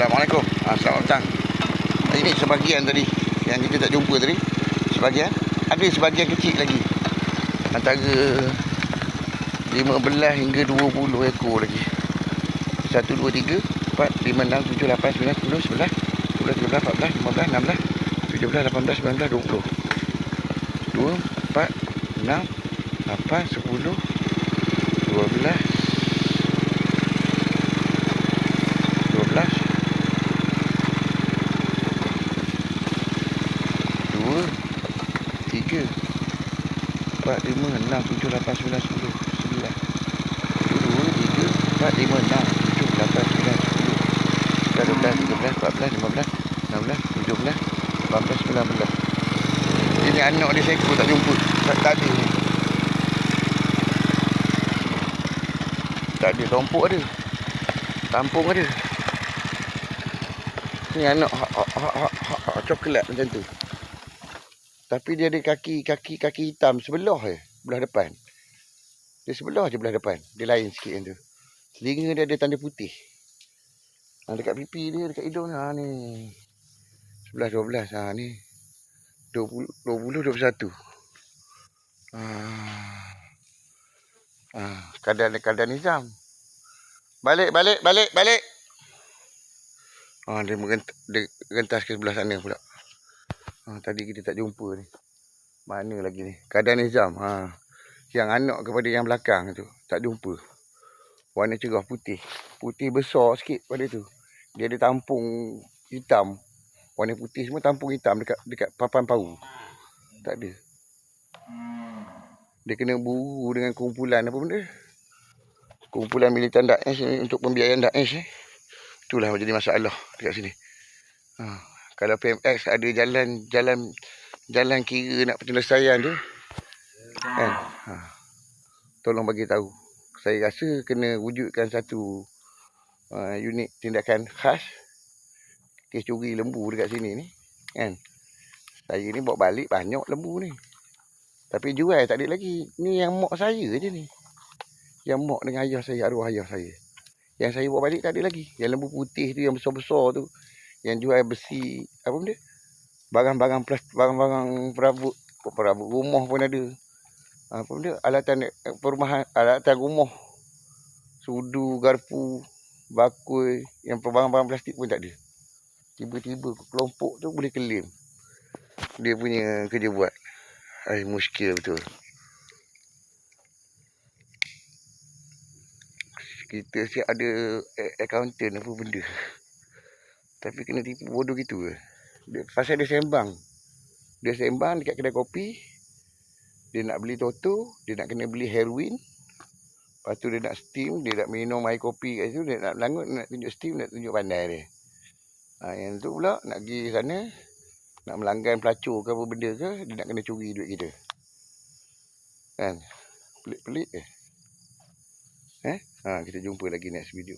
Assalamualaikum. Ah, selamat petang. Ini sebahagian tadi yang kita tak jumpa tadi. Sebahagian. Ada sebahagian kecil lagi. Antara 15 hingga 20 ekor lagi. 1, 2, 3, 4, 5, 6, 7, 8, 9, 10, 11, 12, 13, 14, 15, 16, 17, 18, 19, 20. 2, 4, 6, 8, 10, 12, 12 Dua Tiga Empat, lima, enam, tujuh, lapan, sembilan, sepuluh Sembilan. Dua, tiga Empat, lima, enam, tujuh, lapan, sembilan, sepuluh. Sebelas, dua belas, tiga belas, empat belas, lima belas Enam belas, tujuh belas Lapan belas, sembilan belas. Ini anak dia seekor tak jumpa. Tak, tak ada ni. Tak ada, tompok ada. Tampung ada. Ni anak ha, ha, ha, ha, ha, ha, coklat macam tu. Tapi dia ada kaki kaki kaki hitam sebelah je, belah depan. Dia sebelah je belah depan. Dia lain sikit yang tu. Telinga dia ada tanda putih. Ha, dekat pipi dia, dekat hidung ha, ni. 11 12 ha ni. 20 20 21. Ha. Ha, kadang kadang Nizam. Balik balik balik balik. Ha, dia, merent, dia rentas ke sebelah sana pula. Ha, tadi kita tak jumpa ni. Mana lagi ni? Keadaan Nizam. Ha. Yang anak kepada yang belakang tu. Tak jumpa. Warna cerah putih. Putih besar sikit pada tu. Dia ada tampung hitam. Warna putih semua tampung hitam dekat dekat papan pau. Tak ada. Dia kena buru dengan kumpulan apa benda. Kumpulan militan Daesh ni untuk pembiayaan Daesh ni. Itulah jadi masalah dekat sini. Ha, kalau PMX ada jalan jalan jalan kira nak penyelesaian tu kan. Ha, tolong bagi tahu. Saya rasa kena wujudkan satu uh, unit tindakan khas kes curi lembu dekat sini ni kan. Saya ni bawa balik banyak lembu ni. Tapi jual tak ada lagi. Ni yang mak saya je ni. Yang mak dengan ayah saya, arwah ayah saya. Yang saya bawa balik tak ada lagi. Yang lembu putih tu, yang besar-besar tu. Yang jual besi, apa benda? Barang-barang plastik, barang-barang perabot. Perabot rumah pun ada. Apa benda? Alatan eh, perumahan, alatan rumah. Sudu, garpu, bakul. Yang barang-barang plastik pun tak ada. Tiba-tiba kelompok tu boleh claim. Dia punya kerja buat. Ay, muskil betul. kita siap ada a- accountant apa benda. Tapi kena tipu bodoh gitu ke. Dia, pasal dia sembang. Dia sembang dekat kedai kopi. Dia nak beli toto. Dia nak kena beli heroin. Lepas tu dia nak steam. Dia nak minum air kopi kat situ. Dia nak langut. Nak tunjuk steam. Nak tunjuk pandai dia. Ha, yang tu pula nak pergi sana. Nak melanggan pelacur ke apa benda ke. Dia nak kena curi duit kita. Kan? Pelik-pelik ke? Eh? Ha, kita jumpa lagi next video.